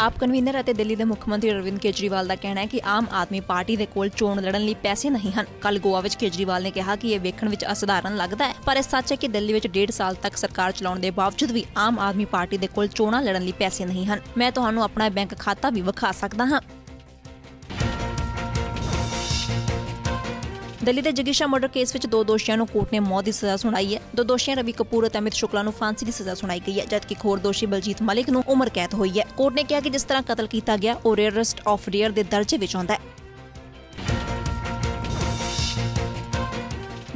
ਆਪ ਕਨਵੀਨਰ ਅਤੇ ਦਿੱਲੀ ਦੇ ਮੁੱਖ ਮੰਤਰੀ ਅਰਵਿੰਦ ਕੇਜਰੀਵਾਲ ਦਾ ਕਹਿਣਾ ਹੈ ਕਿ ਆਮ ਆਦਮੀ ਪਾਰਟੀ ਦੇ ਕੋਲ ਚੋਣ ਲੜਨ ਲਈ ਪੈਸੇ ਨਹੀਂ ਹਨ। ਕੱਲ ਗੋਆ ਵਿੱਚ ਕੇਜਰੀਵਾਲ ਨੇ ਕਿਹਾ ਕਿ ਇਹ ਵੇਖਣ ਵਿੱਚ ਅਸਧਾਰਨ ਲੱਗਦਾ ਹੈ, ਪਰ ਇਹ ਸੱਚ ਹੈ ਕਿ ਦਿੱਲੀ ਵਿੱਚ ਡੇਢ ਸਾਲ ਤੱਕ ਸਰਕਾਰ ਚਲਾਉਣ ਦੇ ਬਾਵਜੂਦ ਵੀ ਆਮ ਆਦਮੀ ਪਾਰਟੀ ਦੇ ਕੋਲ ਚੋਣਾਂ ਲੜਨ ਲਈ ਪੈਸੇ ਨਹੀਂ ਹਨ। ਮੈਂ ਤੁਹਾਨੂੰ ਆਪਣਾ ਬੈਂਕ ਖਾਤਾ ਵੀ ਵਿਖਾ ਸਕਦਾ ਹਾਂ। ਦਿੱਲੀ ਦੇ ਜਗੀਸ਼ਾ ਮਰਡਰ ਕੇਸ ਵਿੱਚ ਦੋ ਦੋਸ਼ੀਆਂ ਨੂੰ ਕੋਰਟ ਨੇ ਮੌਤ ਦੀ ਸਜ਼ਾ ਸੁਣਾਈ ਹੈ। ਦੋ ਦੋਸ਼ੀਆਂ ਰਵੀ ਕਪੂਰ ਅਤੇ ਅਮਿਤ ਸ਼ੁਕਲਾ ਨੂੰ ਫਾਂਸੀ ਦੀ ਸਜ਼ਾ ਸੁਣਾਈ ਗਈ ਹੈ, ਜਦਕਿ ਇੱਕ ਹੋਰ ਦੋਸ਼ੀ ਬਲਜੀਤ ਮਲਿਕ ਨੂੰ ਉਮਰ ਕੈਦ ਹੋਈ ਹੈ। ਕੋਰਟ ਨੇ ਕਿਹਾ ਕਿ ਜਿਸ ਤਰ੍ਹਾਂ ਕਤਲ ਕੀਤਾ ਗਿਆ, ਉਹ ਰੇਅਰਸਟ ਆਫ ਰੇਅਰ ਦੇ ਦਰਜੇ ਵਿੱਚ ਆਉਂਦਾ ਹੈ।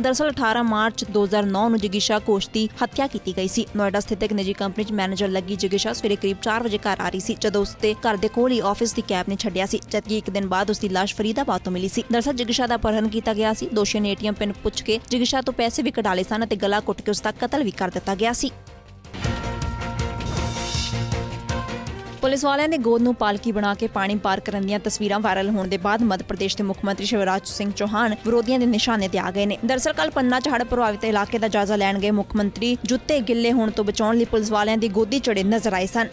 ਦਰਅਸਲ 18 ਮਾਰਚ 2009 ਨੂੰ ਜਗੀਸ਼ਾ ਕੋਸ਼ ਦੀ ਹੱਤਿਆ ਕੀਤੀ ਗਈ ਸੀ। ਨੋਇਡਾ ਸਥਿਤ ਇੱਕ ਨਿੱਜੀ ਕੰਪਨੀ 'ਚ ਮੈਨੇਜਰ ਲੱਗੀ ਜਗੀਸ਼ਾ ਸਵੇਰੇ ਕਰੀਬ 4 ਵਜੇ ਘਰ ਆ ਰਹੀ ਸੀ, ਜਦੋਂ ਉਸਦੇ ਘਰ ਦੇ ਕੋਲ ਹੀ ਆਫਿਸ ਦੀ ਕੈਬ ਨੇ ਛੱਡਿਆ ਸੀ, ਜਦਕਿ ਇੱਕ ਦਿਨ ਬਾਅਦ ਉਸਦੀ ਲਾਸ਼ ਫਰੀਦਾਬਾਦ ਤੋਂ ਮਿਲੀ ਸੀ। ਦਰਸਲ ਜਗੀਸ਼ਾ ਦਾ ਅਪਹਰਨ ਕੀਤਾ ਗਿਆ ਸੀ। ਦੋਸ਼ੀਆਂ ਨੇ ਏਟੀਐਮ ਪਿਨ ਪੁੱਛ ਕੇ ਜਗੀਸ਼ਾ ਤੋਂ ਪੈਸੇ ਵੀ ਕਢਾ ਲਏ ਸਨ ਅਤੇ ਗਲਾ ਕੁੱਟ ਕੇ ਉਸ ਦਾ ਕਤਲ ਵੀ ਕਰ ਦਿੱਤਾ ਗਿਆ ਸੀ। ਪੁਲਿਸ ਵਾਲਿਆਂ ਨੇ ਗੋਦ ਨੂੰ ਪਾਲਕੀ ਬਣਾ ਕੇ ਪਾਣੀ ਪਾਰ ਕਰਨ ਦੀਆਂ ਤਸਵੀਰਾਂ ਵਾਇਰਲ ਹੋਣ ਦੇ ਬਾਅਦ ਮੱਧ ਪ੍ਰਦੇਸ਼ ਦੇ ਮੁੱਖ ਮੰਤਰੀ ਸ਼ਿਵਰਾਜ ਸਿੰਘ ਚੌਹਾਨ ਵਿਰੋਧੀਆਂ ਦੇ ਨਿਸ਼ਾਨੇ ਤੇ ਆ ਗਏ ਨੇ। ਦਰਸਲ ਕੱਲ ਪੰਨਾ ਚ ਹੜ੍ਹ ਪ੍ਰਭਾਵਿਤ ਇਲਾਕੇ ਦਾ ਜਾਇਜ਼ਾ ਲੈਣ ਗਏ ਮੁੱਖ ਮੰਤਰੀ ਜੁੱਤੇ ਗਿੱਲੇ ਹੋਣ ਤੋਂ ਬਚਾਉਣ ਲਈ ਪੁਲਿਸ ਵਾਲਿਆਂ ਦੀ ਗੋਦੀ ਚੜੇ ਨਜ਼ਰ ਆਏ ਸਨ।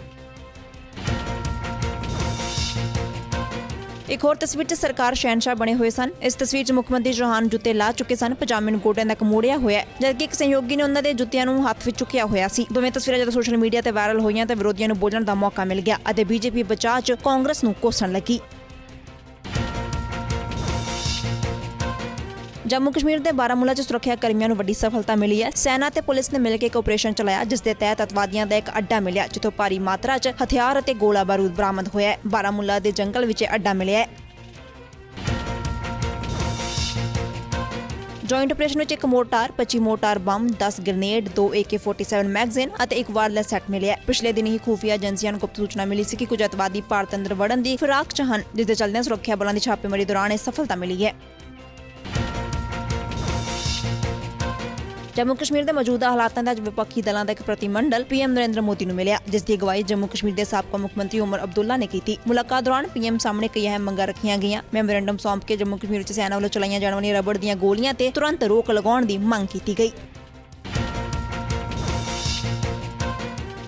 ਇੱਕ ਹੋਰ ਤਸਵੀਰ 'ਚ ਸਰਕਾਰ ਸ਼ਹਿਨशाह ਬਣੇ ਹੋਏ ਸਨ। ਇਸ ਤਸਵੀਰ 'ਚ ਮੁੱਖ ਮੰਤਰੀ ਚੌਹਾਨ ਜੁੱਤੇ ਲਾ ਚੁੱਕੇ ਸਨ। ਪਜਾਮੇ ਨੂੰ ਗੋਡਿਆਂ ਤੱਕ ਮੋੜਿਆ ਹੋਇਆ ਜਦਕਿ ਇੱਕ ਸਹਿਯੋਗੀ ਨੇ ਉਹਨਾਂ ਦੇ ਜੁੱਤਿਆਂ ਨੂੰ ਹੱਥ ਵਿੱਚ ਚੁੱਕਿਆ ਹੋਇਆ ਸੀ। ਦੋਵੇਂ ਤਸਵੀਰਾਂ ਜਦੋਂ ਸੋਸ਼ਲ ਮੀਡੀਆ ਤੇ ਵਾਇਰਲ ਹੋਈਆਂ ਤਾਂ ਵਿਰੋਧੀਆਂ ਨੂੰ ਬੋਲਣ ਦਾ ਮੌਕਾ ਮਿਲ ਗਿਆ ਅਤੇ ਬੀਜੇਪੀ ਬਚਾਅ 'ਚ ਕਾਂਗਰਸ ਨੂੰ ਕੋਸਣ ਲੱਗੀ। ਜੰਮੂ ਕਸ਼ਮੀਰ ਦੇ ਬਾਰਾਮੂਲਾ 'ਚ ਸੁਰੱਖਿਆ ਕਰਮੀਆਂ ਨੂੰ ਵੱਡੀ ਸਫਲਤਾ ਮਿਲੀ ਹੈ। ਸੈਨਾ ਤੇ ਪੁਲਿਸ ਨੇ ਮਿਲ ਕੇ ਇੱਕ ਆਪਰੇਸ਼ਨ ਚਲਾਇਆ, ਜਿਸ ਦੇ ਤਹਿਤ ਅਤਵਾਦੀਆਂ ਦਾ ਇੱਕ ਅੱਡਾ ਮਿਲਿਆ, ਜਿੱਥੋਂ ਭਾਰੀ ਮਾਤਰਾ 'ਚ ਹਥਿਆਰ ਅਤੇ ਗੋਲਾ ਬਾਰੂਦ ਬਰਾਮਦ ਹੋਇਆ ਹੈ। ਬਾਰਾਮੂਲਾ ਦੇ ਜੰਗਲ ਵਿੱਚ ਅੱਡਾ ਮਿਲਿਆ ਹੈ। ਜੁਆਇੰਟ ਆਪਰੇਸ਼ਨ ਵਿੱਚ ਇੱਕ mortar 25 mortar bomb 10 grenade 2 AK47 magazine ਅਤੇ ਇੱਕ ਵਾਇਰਲੈਸ ਸੈੱਟ ਮਿਲਿਆ ਪਿਛਲੇ ਦਿਨ ਹੀ ਖੂਫੀਆ ਏਜੰਸੀਆਂ ਨੂੰ ਗੁਪਤ ਸੂਚਨਾ ਮਿਲੀ ਸੀ ਕਿ ਕੁਝ ਅਤਵਾਦੀ ਭਾਰਤ ਅੰਦਰ ਵੜਨ ਦੀ ਫਿਰਾਕ ਚ ਹਨ, ਜਿਸ ਦੇ ਚੱਲਦਿਆਂ ਸੁਰੱਖਿਆ ਬਲਾਂ ਦੀ ਛਾਪੇਮਾਰੀ ਦੌਰਾਨ ਇਹ ਸਫਲਤਾ ਮਿਲੀ ਹੈ। ਜੰਮੂ ਕਸ਼ਮੀਰ ਦੇ ਮੌਜੂਦਾ ਹਾਲਾਤਾਂ ਦਾ ਅੱਜ ਵਿਪੱਖੀ ਦਲਾਂ ਦਾ ਇੱਕ ਪ੍ਰਤੀਮੰਡਲ ਪੀਐਮ ਨਰਿੰਦਰ ਮੋਦੀ ਨੂੰ ਮਿਲਿਆ, ਜਿਸ ਦੀ ਅਗਵਾਈ ਜੰਮੂ ਕਸ਼ਮੀਰ ਦੇ ਸਾਬਕਾ ਮੁੱਖ ਮੰਤਰੀ ਉਮਰ ਅਬਦੁੱਲਾ ਨੇ ਕੀਤੀ। ਮੁਲਾਕਾਤ ਦੌਰਾਨ ਪੀਐਮ ਸਾਹਮਣੇ ਕਈ ਅਹਿਮ ਮੰਗਾਂ ਰੱਖੀਆਂ ਗਈਆਂ। ਮੈਮੋਰੈਂਡਮ ਸੌਂਪ ਕੇ ਜੰਮੂ ਕਸ਼ਮੀਰ ਵਿੱਚ ਸੈਨਾ ਵੱਲੋਂ ਚਲਾਈਆਂ ਜਾਣ ਵਾਲੀਆਂ ਰਬੜ ਦੀਆਂ ਗੋਲੀਆਂ ਤੇ ਤੁਰੰਤ ਰੋਕ ਲਗਾਉਣ ਦੀ ਮੰਗ ਕੀਤੀ ਗਈ।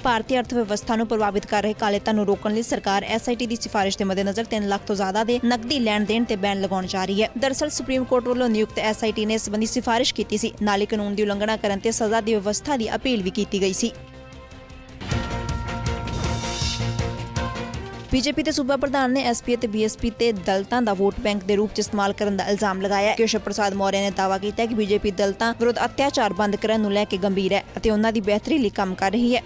ਭਾਰਤੀ ਅਰਥ ਵਿਵਸਥਾ ਨੂੰ ਪ੍ਰਭਾਵਿਤ ਕਰ ਰਹੇ ਕਾਲੇ ਧਨ ਨੂੰ ਰੋਕਣ ਲਈ ਸਰਕਾਰ ਐਸਆਈਟੀ ਦੀ ਸਿਫਾਰਿਸ਼ ਦੇ ਮੱਦੇਨਜ਼ਰ 3 ਲੱਖ ਤੋਂ ਜ਼ਿਆਦਾ ਦੇ ਨਕਦੀ ਲੈਣ ਦੇਣ ਤੇ ਬੈਨ ਲਗਾਉਣ ਜਾ ਰਹੀ ਹੈ। ਦਰਅਸਲ ਸੁਪਰੀਮ ਕੋਰਟ ਵੱਲੋਂ ਨਿਯੁਕਤ ਐਸਆਈਟੀ ਨੇ ਇਸ ਸੰਬੰਧੀ ਸਿਫਾਰਿਸ਼ ਕੀਤੀ ਸੀ। ਨਾਲ ਕਾਨੂੰਨ ਦੀ ਉਲੰਘਣਾ ਕਰਨ ਤੇ ਸਜ਼ਾ ਦੀ ਵਿਵਸਥਾ ਦੀ ਅਪੀਲ ਵੀ ਕੀਤੀ ਗਈ ਸੀ। ਬੀਜੇਪੀ ਦੇ ਸੂਬਾ ਪ੍ਰਧਾਨ ਨੇ ਐਸਪੀ ਅਤੇ ਬੀਐਸਪੀ ਤੇ ਦਲਤਾਂ ਦਾ ਵੋਟ ਬੈਂਕ ਦੇ ਰੂਪ 'ਚ ਇਸਤੇਮਾਲ ਕਰਨ ਦਾ ਇਲਜ਼ਾਮ ਲਗਾਇਆ ਕੇਸ਼ਵ ਪ੍ਰਸਾਦ ਮੌਰਿਆ ਨੇ ਦਾਅਵਾ ਕੀਤਾ ਹੈ ਕਿ ਬੀਜੇਪੀ ਦਲਤਾਂ ਵਿਰੁੱਧ ਅਤਿਆਚਾਰ ਬੰਦ ਕਰਨ ਨੂੰ ਲੈ ਕੇ ਗੰਭੀਰ ਹੈ ਅਤੇ ਉਹਨਾਂ ਦੀ ਬਿਹਤਰੀ ਲਈ ਕੰਮ ਕਰ ਰਹੀ ਹੈ।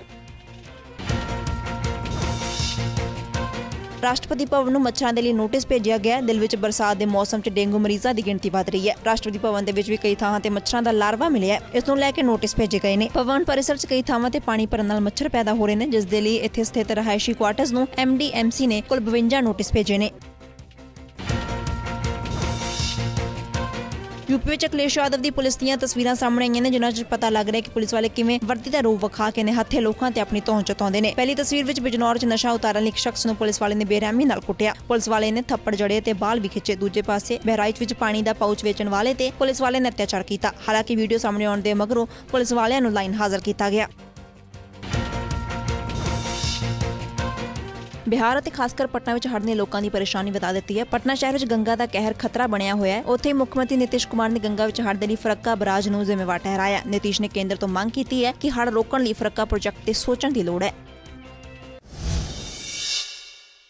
ਰਾਸ਼ਟਰਪਤੀ ਭਵਨ ਨੂੰ ਮੱਛਰਾਂ ਦੇ ਲਈ ਨੋਟਿਸ ਭੇਜਿਆ ਗਿਆ ਦਿਲ ਵਿੱਚ ਬਰਸਾਤ ਦੇ ਮੌਸਮ 'ਚ ਡੇਂਗੂ ਮਰੀਜ਼ਾਂ ਦੀ ਗਿਣਤੀ ਵਧ ਰਹੀ ਹੈ। ਰਾਸ਼ਟਰਪਤੀ ਭਵਨ ਦੇ ਵਿੱਚ ਵੀ ਕਈ ਥਾਵਾਂ ਤੇ ਮੱਛਰਾਂ ਦਾ ਲਾਰਵਾ ਮਿਲਿਆ ਹੈ। ਇਸ ਨੂੰ ਲੈ ਕੇ ਨੋਟਿਸ ਭੇਜੇ ਗਏ ਨੇ। ਭਵਨ ਪਰਿਸਰ 'ਚ ਕਈ ਥਾਵਾਂ ਤੇ ਪਾਣੀ ਭਰਨ ਨਾਲ ਮੱਛਰ ਪੈਦਾ ਹੋ ਰਹੇ ਨੇ, ਜਿਸ ਦੇ ਲਈ ਇੱਥੇ ਸਥਿਤ ਰਹਾਇਸ਼ੀ ਕੁਆਰਟਰਸ ਨੂੰ ਐਮਡੀਐਮਸੀ ਨੇ ਕੁੱਲ 52 ਨੋਟਿਸ ਭੇਜੇ ਨੇ। ਯੂਪੀ ਵਿੱਚ ਅਖਿਲੇਸ਼ ਯਾਦਵ ਦੀ ਪੁਲਿਸ ਦੀਆਂ ਤਸਵੀਰਾਂ ਸਾਹਮਣੇ ਆਈਆਂ ਨੇ, ਜਿਨ੍ਹਾਂ 'ਚ ਪਤਾ ਲੱਗ ਰਿਹਾ ਕਿ ਪੁਲਿਸ ਵਾਲੇ ਕਿਵੇਂ ਵਰਦੀ ਦਾ ਰੂਪ ਵਿਖਾ ਕੇ ਨੇ, ਹੱਥੇ ਲੋਕਾਂ ਤੇ ਆਪਣੀ ਪਹੁੰਚ ਚਤਾਉਂਦੇ ਨੇ। ਪਹਿਲੀ ਤਸਵੀਰ ਵਿੱਚ ਬਿਜਨੌਰ 'ਚ ਨਸ਼ਾ ਉਤਾਰਨ ਲਈ ਇੱਕ ਸ਼ਖਸ ਨੂੰ ਪੁਲਿਸ ਵਾਲੇ ਨੇ ਬੇਰਹਿਮੀ ਨਾਲ ਕੁੱਟਿਆ। ਪੁਲਿਸ ਵਾਲੇ ਨੇ ਥੱਪੜ ਜੜੇ ਤੇ ਬਾਲ ਵੀ ਖਿੱਚੇ। ਦੂਜੇ ਪਾਸੇ ਬਹਿਰਾਈਚ ਵਿੱਚ ਪਾਣੀ ਦਾ ਪਾਊਚ ਵੇਚਣ ਵਾਲੇ ਤੇ ਪੁਲਿਸ ਵਾਲੇ ਨੇ ਅਤਿਆਚਾਰ ਕੀਤਾ। ਹਾਲਾਂਕਿ ਵੀਡੀਓ ਸਾਹਮਣੇ ਆਉਣ ਦੇ ਮਗਰੋਂ ਪੁਲਿਸ ਵਾਲਿਆਂ ਨੂੰ ਲਾਈਨ ਹਾਜ਼ਰ ਕੀਤਾ ਗਿਆ। ਬਿਹਾਰ ਅਤੇ ਖਾਸ ਕਰ ਪਟਨਾ ਵਿੱਚ ਹੜ੍ਹ ਨੇ ਲੋਕਾਂ ਦੀ ਪਰੇਸ਼ਾਨੀ ਵਧਾ ਦਿੱਤੀ ਹੈ। ਪਟਨਾ ਸ਼ਹਿਰ ਵਿੱਚ ਗੰਗਾ ਦਾ ਕਹਿਰ ਖਤਰਾ ਬਣਿਆ ਹੋਇਆ ਹੈ। ਉੱਥੇ ਮੁੱਖ ਮੰਤਰੀ ਨਿਤਿਸ਼ ਕੁਮਾਰ ਨੇ ਗੰਗਾ ਵਿੱਚ ਹੜ੍ਹ ਦੇ ਲਈ ਫਰੱਕਾ ਬਰਾਜ ਨੂੰ ਜ਼ਿੰਮੇਵਾਰ ਠਹਿਰਾਇਆ। ਨਿਤਿਸ਼ ਨੇ ਕੇਂਦਰ ਤੋਂ ਮੰਗ ਕੀਤੀ ਹੈ ਕਿ ਹੜ੍ਹ ਰੋਕਣ ਲਈ ਫਰੱਕਾ ਪ੍ਰੋਜੈਕਟ ਤੇ ਸੋਚਣ ਦੀ ਲੋੜ ਹੈ।